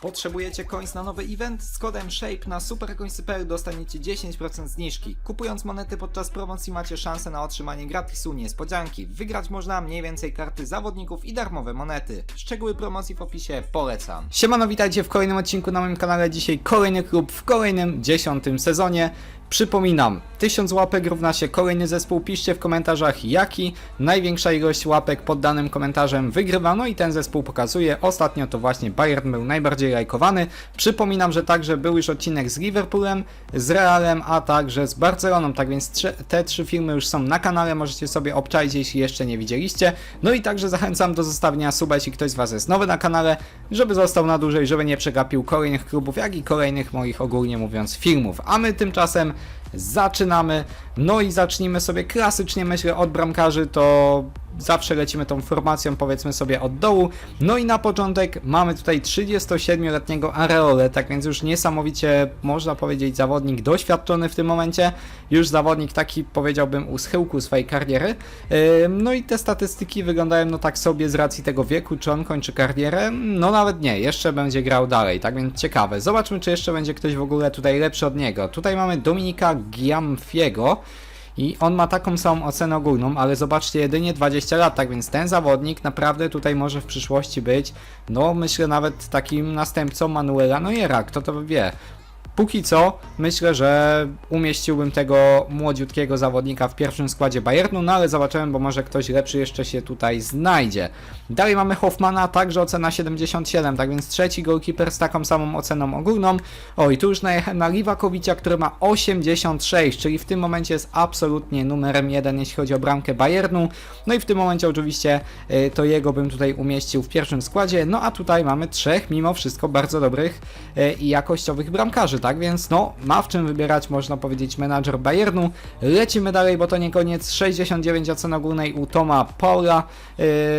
Potrzebujecie coins na nowy event? Z kodem SHAPE na supercoins.pl dostaniecie 10% zniżki. Kupując monety podczas promocji macie szansę na otrzymanie gratisu niespodzianki. Wygrać można mniej więcej karty zawodników i darmowe monety. Szczegóły promocji w opisie polecam. Siemano, witajcie w kolejnym odcinku na moim kanale. Dzisiaj kolejny klub w kolejnym, dziesiątym sezonie. Przypominam, 1000 łapek równa się kolejny zespół. Piszcie w komentarzach jaki. Największa ilość łapek pod danym komentarzem wygrywa. No i ten zespół pokazuje. Ostatnio to właśnie Bayern był najbardziej lajkowany. Przypominam, że także był już odcinek z Liverpoolem, z Realem, a także z Barceloną. Tak więc trze- te trzy filmy już są na kanale. Możecie sobie obczaić, jeśli jeszcze nie widzieliście. No i także zachęcam do zostawienia suba, jeśli ktoś z Was jest nowy na kanale, żeby został na dłużej, żeby nie przegapił kolejnych klubów, jak i kolejnych moich ogólnie mówiąc filmów. A my tymczasem zaczynamy. No i zacznijmy sobie klasycznie, myślę, od bramkarzy, to zawsze lecimy tą formacją, powiedzmy sobie od dołu. No i na początek mamy tutaj 37-letniego Areole, tak więc już niesamowicie, można powiedzieć, zawodnik doświadczony w tym momencie. Już zawodnik taki, powiedziałbym, u schyłku swojej kariery. No i te statystyki wyglądają no tak sobie z racji tego wieku, czy on kończy karierę? No nawet nie, jeszcze będzie grał dalej, tak więc ciekawe. Zobaczmy, czy jeszcze będzie ktoś w ogóle tutaj lepszy od niego. Tutaj mamy Dominika Giamfiego. I on ma taką samą ocenę ogólną, ale zobaczcie, jedynie 20 lat, tak więc ten zawodnik naprawdę tutaj może w przyszłości być, no myślę nawet takim następcą Manuela Neuera, kto to wie. Póki co myślę, że umieściłbym tego młodziutkiego zawodnika w pierwszym składzie Bayernu, no ale zobaczymy, bo może ktoś lepszy jeszcze się tutaj znajdzie. Dalej mamy Hoffmana, także ocena 77, tak więc trzeci goalkeeper z taką samą oceną ogólną. O i tu już najechałem na Liwakowicia, który ma 86, czyli w tym momencie jest absolutnie numerem jeden, jeśli chodzi o bramkę Bayernu. No i w tym momencie oczywiście y, to jego bym tutaj umieścił w pierwszym składzie. No a tutaj mamy trzech mimo wszystko bardzo dobrych y, i jakościowych bramkarzy, tak więc no ma w czym wybierać można powiedzieć menadżer Bayernu. Lecimy dalej, bo to nie koniec. 69 ocen ogólnej u Toma Paula,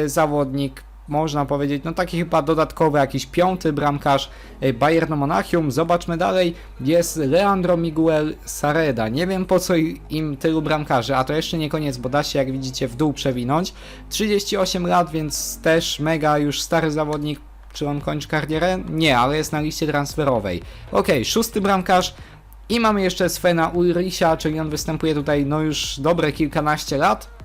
y, zawodnik można powiedzieć, no taki chyba dodatkowy, jakiś piąty bramkarz y, Bayernu Monachium. Zobaczmy dalej, jest Leandro Miguel Sareda. Nie wiem po co im tylu bramkarzy, a to jeszcze nie koniec, bo da się jak widzicie w dół przewinąć. 38 lat, więc też mega już stary zawodnik. Czy on kończy karierę? Nie, ale jest na liście transferowej. Ok, szósty bramkarz. I mamy jeszcze Svena Ulricha, czyli on występuje tutaj no już dobre kilkanaście lat.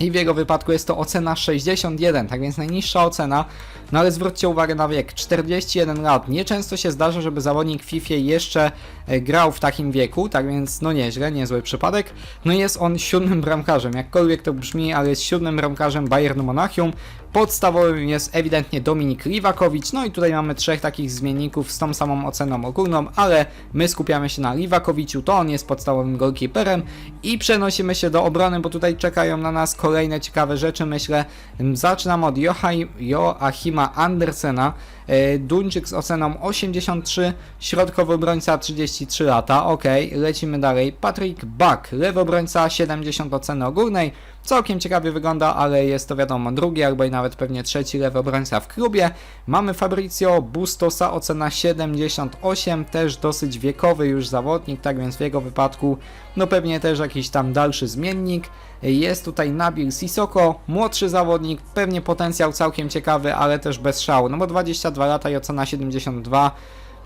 I w jego wypadku jest to ocena 61, tak więc najniższa ocena. No ale zwróćcie uwagę na wiek, 41 lat. Nieczęsto się zdarza, żeby zawodnik FIFA jeszcze e, grał w takim wieku, tak więc no nieźle, niezły przypadek. No jest on siódmym bramkarzem, jakkolwiek to brzmi, ale jest siódmym bramkarzem Bayernu Monachium. Podstawowym jest ewidentnie Dominik Liwakowicz, no i tutaj mamy trzech takich zmienników z tą samą oceną ogólną, ale my skupiamy się na Liwakowiciu, to on jest podstawowym goalkeeperem i przenosimy się do obrony, bo tutaj czekają na nas kolejne ciekawe rzeczy, myślę. Zaczynam od Joachim, Joachima Andersena, e, Duńczyk z oceną 83, środkowy obrońca 33 lata, ok, lecimy dalej. Patrick Buck, lewy obrońca 70 oceny ogólnej, całkiem ciekawie wygląda, ale jest to wiadomo drugi albo i nawet pewnie trzeci lewy obrońca w klubie. Mamy Fabrizio Bustosa, ocena 78, też dosyć wiekowy już zawodnik, tak więc w jego wypadku no pewnie też jakiś tam dalszy zmiennik. Jest tutaj Nabil Sissoko, młodszy zawodnik, pewnie potencjał całkiem ciekawy, ale też bez szału, no bo 22 lata i ocena 72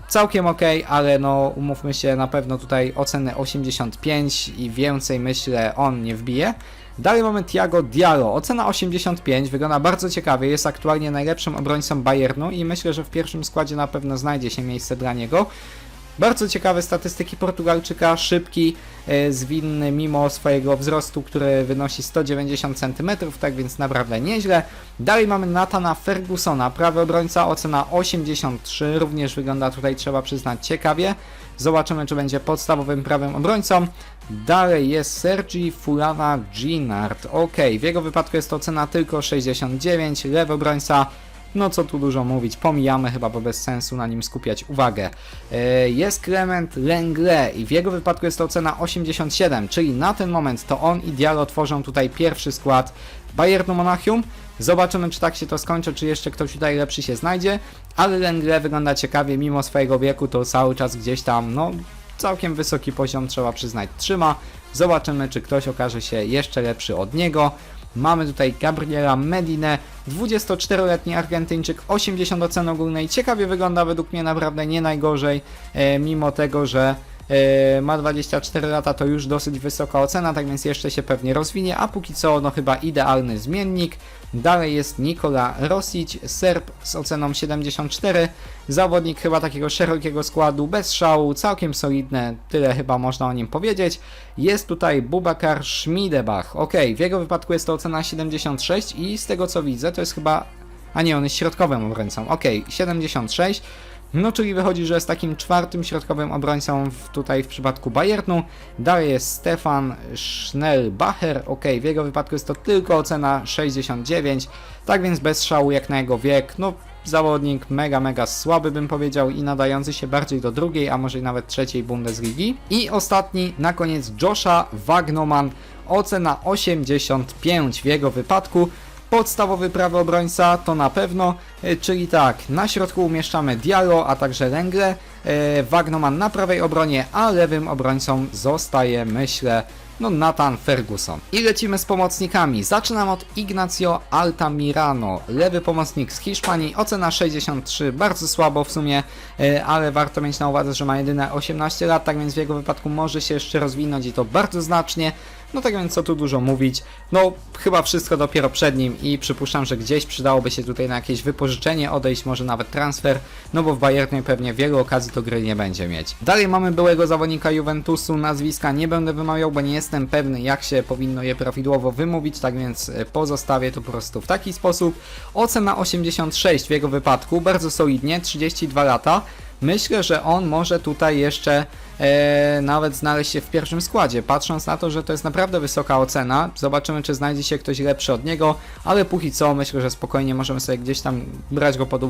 całkiem ok, ale no umówmy się, na pewno tutaj oceny 85 i więcej myślę on nie wbije. Dalej mamy Thiago Diallo, ocena 85, wygląda bardzo ciekawie, jest aktualnie najlepszym obrońcą Bayernu i myślę, że w pierwszym składzie na pewno znajdzie się miejsce dla niego. Bardzo ciekawe statystyki Portugalczyka, szybki, e, zwinny mimo swojego wzrostu, który wynosi 190 cm, tak więc naprawdę nieźle. Dalej mamy Natana Fergusona, prawy obrońca, ocena 83, również wygląda tutaj trzeba przyznać ciekawie. Zobaczymy, czy będzie podstawowym prawym obrońcą. Dalej jest Sergi Fulana Ginard. Ok, w jego wypadku jest to ocena tylko 69, lewy obrońca no co tu dużo mówić, pomijamy chyba, bo bez sensu na nim skupiać uwagę. E, Jest Clement Lengle i w jego wypadku jest to ocena 87, czyli na ten moment to on i Diallo tworzą tutaj pierwszy skład Bayernu Monachium. Zobaczymy, czy tak się to skończy, czy jeszcze ktoś tutaj lepszy się znajdzie, ale Lengle wygląda ciekawie, mimo swojego wieku to cały czas gdzieś tam, no całkiem wysoki poziom trzeba przyznać trzyma. Zobaczymy, czy ktoś okaże się jeszcze lepszy od niego. Mamy tutaj Gabriela Medinę, 24-letni Argentyńczyk, 80 ocen ogólnej. Ciekawie wygląda według mnie naprawdę nie najgorzej, e, mimo tego, że ma 24 lata, to już dosyć wysoka ocena, tak więc jeszcze się pewnie rozwinie, a póki co no chyba idealny zmiennik. Dalej jest Nikola Rosic, Serb z oceną 74, zawodnik chyba takiego szerokiego składu, bez szału, całkiem solidne, tyle chyba można o nim powiedzieć. Jest tutaj Bubakar Schmiedebach, ok, w jego wypadku jest to ocena 76 i z tego co widzę to jest chyba, a nie, on jest środkowym obrońcą, ok, 76. No, czyli wychodzi, że jest takim czwartym środkowym obrońcą w, tutaj w przypadku Bayernu. Dalej jest Stefan Schnellbacher, ok, w jego wypadku jest to tylko ocena 69, tak więc bez szału jak na jego wiek, no zawodnik mega, mega słaby bym powiedział i nadający się bardziej do drugiej, a może nawet trzeciej Bundesligi. I ostatni, na koniec Josha Wagnoman, ocena 85 w jego wypadku. Podstawowy prawy obrońca to na pewno, e, czyli tak, na środku umieszczamy Diallo, a także Lengle, Wagnoman na prawej obronie, a lewym obrońcą zostaje, myślę, no Nathan Ferguson. I lecimy z pomocnikami. Zaczynam od Ignacio Altamirano, lewy pomocnik z Hiszpanii, ocena 63, bardzo słabo w sumie, e, ale warto mieć na uwadze, że ma jedyne 18 lat, tak więc w jego wypadku może się jeszcze rozwinąć i to bardzo znacznie. No tak więc co tu dużo mówić, no chyba wszystko dopiero przed nim i przypuszczam, że gdzieś przydałoby się tutaj na jakieś wypożyczenie odejść, może nawet transfer, no bo w Bayernie pewnie wielu okazji do gry nie będzie mieć. Dalej mamy byłego zawodnika Juventusu, nazwiska nie będę wymawiał, bo nie jestem pewny jak się powinno je prawidłowo wymówić, tak więc e, pozostawię to po prostu w taki sposób. Ocena 86 w jego wypadku, bardzo solidnie, 32 lata. Myślę, że on może tutaj jeszcze e, nawet znaleźć się w pierwszym składzie. Patrząc na to, że to jest naprawdę wysoka ocena, zobaczymy, czy znajdzie się ktoś lepszy od niego, ale póki co myślę, że spokojnie możemy sobie gdzieś tam brać go pod,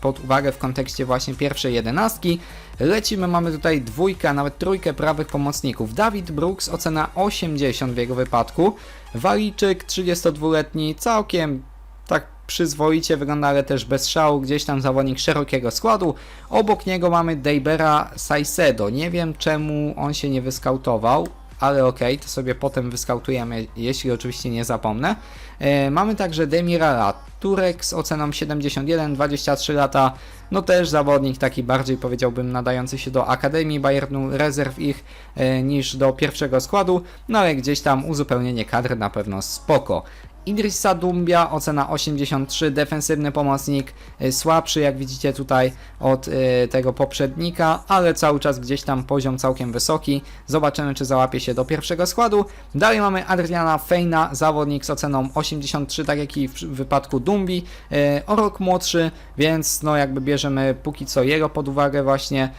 pod uwagę w kontekście właśnie pierwszej jedenastki. Lecimy, mamy tutaj dwójkę, nawet trójkę prawych pomocników. Dawid Brooks, ocena 80 w jego wypadku. Walijczyk, 32-letni, całkiem przyzwoicie wygląda, ale też bez szału, gdzieś tam zawodnik szerokiego składu. Obok niego mamy Deibera Saicedo. Nie wiem czemu on się nie wyskautował, ale okej, to sobie potem wyskautujemy, jeśli oczywiście nie zapomnę. E, mamy także Demirala Turek z oceną 71, 23 lata. No też zawodnik taki bardziej powiedziałbym nadający się do Akademii Bayernu, rezerw ich e, niż do pierwszego składu, no ale gdzieś tam uzupełnienie kadry na pewno spoko. Idrissa Dumbia, ocena 83, defensywny pomocnik, y, słabszy jak widzicie tutaj od y, tego poprzednika, ale cały czas gdzieś tam poziom całkiem wysoki. Zobaczymy czy załapie się do pierwszego składu. Dalej mamy Adriana Fejna, zawodnik z oceną 83, tak jak i w wypadku Dumbi, y, o rok młodszy, więc no jakby bierzemy póki co jego pod uwagę właśnie,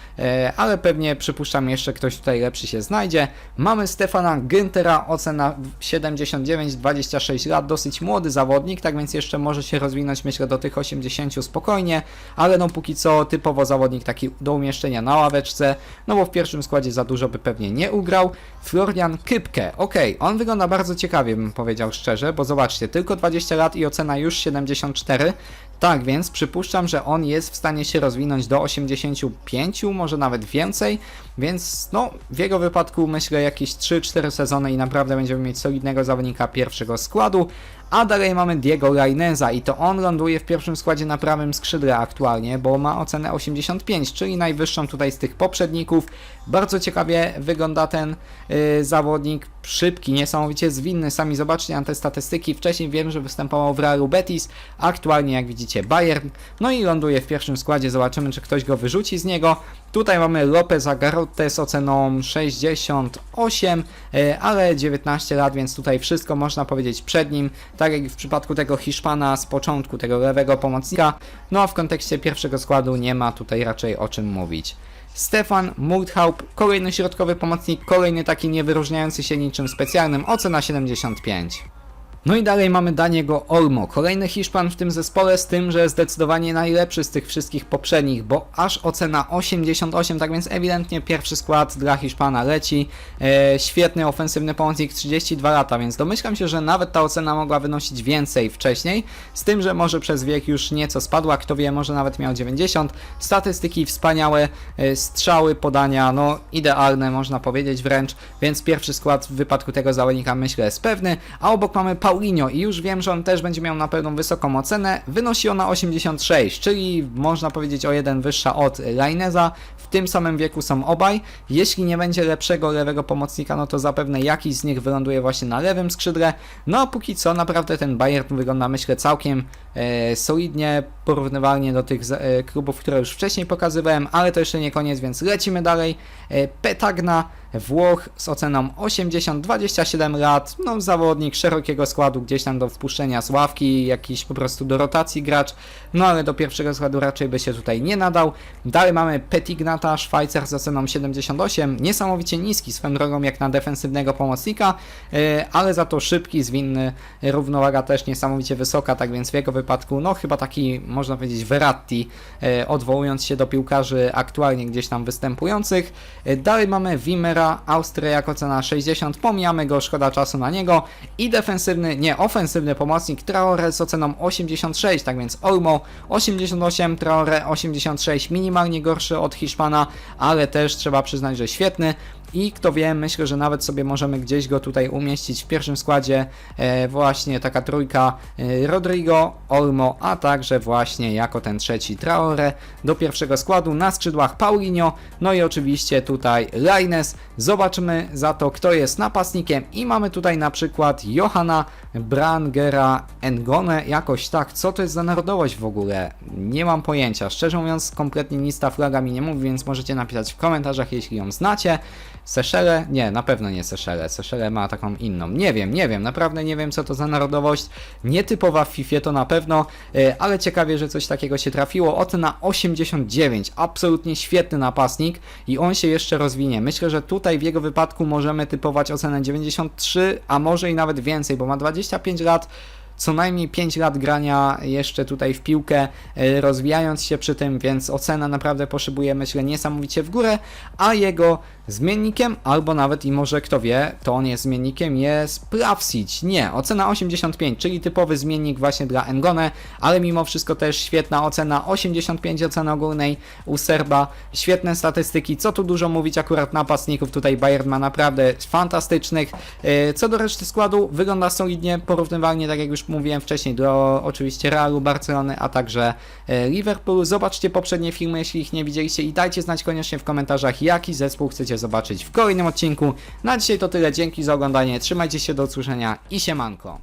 ale pewnie przypuszczam jeszcze ktoś tutaj lepszy się znajdzie. Mamy Stefana Güntera, ocena 79, 26 lat, dosyć młody zawodnik, tak więc jeszcze może się rozwinąć myślę do tych 80 spokojnie, ale no póki co typowo zawodnik taki do umieszczenia na ławeczce, no bo w pierwszym składzie za dużo by pewnie nie ugrał. Florian Kypke, ok, on wygląda bardzo ciekawie bym powiedział szczerze, bo zobaczcie, tylko 20 lat i ocena już 74, tak więc przypuszczam, że on jest w stanie się rozwinąć do 85, może nawet więcej, więc no w jego wypadku myślę jakieś 3-4 sezony i naprawdę będziemy mieć solidnego zawodnika pierwszego składu. A dalej mamy Diego Laineza i to on ląduje w pierwszym składzie na prawym skrzydle aktualnie, bo ma ocenę 85, czyli najwyższą tutaj z tych poprzedników. Bardzo ciekawie wygląda ten yy, zawodnik, szybki, niesamowicie zwinny, sami zobaczcie na te statystyki. Wcześniej wiem, że występował w Realu Betis, aktualnie jak widzicie Bayern, no i ląduje w pierwszym składzie, zobaczymy czy ktoś go wyrzuci z niego. Tutaj mamy Lopez Agarote z oceną 68, yy, ale 19 lat, więc tutaj wszystko można powiedzieć przed nim tak jak w przypadku tego Hiszpana z początku, tego lewego pomocnika, no a w kontekście pierwszego składu nie ma tutaj raczej o czym mówić. Stefan Murthaup, kolejny środkowy pomocnik, kolejny taki nie wyróżniający się niczym specjalnym, ocena 75. No i dalej mamy Daniego Olmo, kolejny Hiszpan w tym zespole, z tym, że zdecydowanie najlepszy z tych wszystkich poprzednich, bo aż ocena 88, tak więc ewidentnie pierwszy skład dla Hiszpana leci. E, świetny ofensywny pomocnik, 32 lata, więc domyślam się, że nawet ta ocena mogła wynosić więcej wcześniej, z tym, że może przez wiek już nieco spadła, kto wie, może nawet miał 90. Statystyki wspaniałe, e, strzały, podania, no idealne można powiedzieć wręcz, więc pierwszy skład w wypadku tego zawodnika myślę jest pewny, a obok mamy Paul Paulinho i już wiem, że on też będzie miał na pewno wysoką ocenę. Wynosi ona 86, czyli można powiedzieć o jeden wyższa od Laineza. W tym samym wieku są obaj. Jeśli nie będzie lepszego lewego pomocnika, no to zapewne jakiś z nich wyląduje właśnie na lewym skrzydle. No a póki co naprawdę ten Bayern wygląda myślę całkiem e, solidnie, porównywalnie do tych e, klubów, które już wcześniej pokazywałem, ale to jeszcze nie koniec, więc lecimy dalej. E, Petagna, Włoch z oceną 80, 27 lat, no zawodnik szerokiego składu, gdzieś tam do wpuszczenia z ławki, jakiś po prostu do rotacji gracz, no ale do pierwszego składu raczej by się tutaj nie nadał. Dalej mamy Petignata, Szwajcar z oceną 78, niesamowicie niski swoją drogą jak na defensywnego pomocnika, e, ale za to szybki, zwinny, równowaga też niesamowicie wysoka, tak więc w jego wypadku, no chyba taki, można powiedzieć, Verratti, e, odwołując się do piłkarzy aktualnie gdzieś tam występujących. E, Dalej mamy Wimera, Austriak, ocena 60, pomijamy go, szkoda czasu na niego. I defensywny, nie, ofensywny pomocnik Traore z oceną 86, tak więc Olmo 88, Traore 86, minimalnie gorszy od Hiszpana, ale też trzeba przyznać, że świetny. I kto wie, myślę, że nawet sobie możemy gdzieś go tutaj umieścić w pierwszym składzie. E, właśnie taka trójka e, Rodrigo, Olmo, a także właśnie jako ten trzeci Traore do pierwszego składu. Na skrzydłach Paulinho, no i oczywiście tutaj Laines. Zobaczymy za to, kto jest napastnikiem. I mamy tutaj na przykład Johanna Brangera Ngone, jakoś tak. Co to jest za narodowość w ogóle? Nie mam pojęcia. Szczerze mówiąc, kompletnie nic ta flaga mi nie mówi, więc możecie napisać w komentarzach, jeśli ją znacie. Seszele? Nie, na pewno nie Seszele. Seszele ma taką inną. Nie wiem, nie wiem, naprawdę nie wiem, co to za narodowość. Nietypowa w FIFA to na pewno, e, ale ciekawie, że coś takiego się trafiło. Ocena 89, absolutnie świetny napastnik i on się jeszcze rozwinie. Myślę, że tutaj w jego wypadku możemy typować ocenę 93, a może i nawet więcej, bo ma 25 lat co najmniej 5 lat grania jeszcze tutaj w piłkę, e, rozwijając się przy tym, więc ocena naprawdę poszybuje, myślę, niesamowicie w górę, a jego zmiennikiem, albo nawet i może kto wie, to on jest zmiennikiem, jest Plavsic. Nie, ocena 85, czyli typowy zmiennik właśnie dla Engone, ale mimo wszystko też świetna ocena, 85 oceny ogólnej u Serba, świetne statystyki, co tu dużo mówić, akurat napastników tutaj Bayern ma naprawdę fantastycznych. E, Co do reszty składu, wygląda solidnie, porównywalnie, tak jak już mówiłem wcześniej, do oczywiście Realu, Barcelony, a także e, Liverpoolu. Zobaczcie poprzednie filmy, jeśli ich nie widzieliście i dajcie znać koniecznie w komentarzach, jaki zespół chcecie zobaczyć w kolejnym odcinku. Na dzisiaj to tyle, dzięki za oglądanie, trzymajcie się, do usłyszenia i siemanko.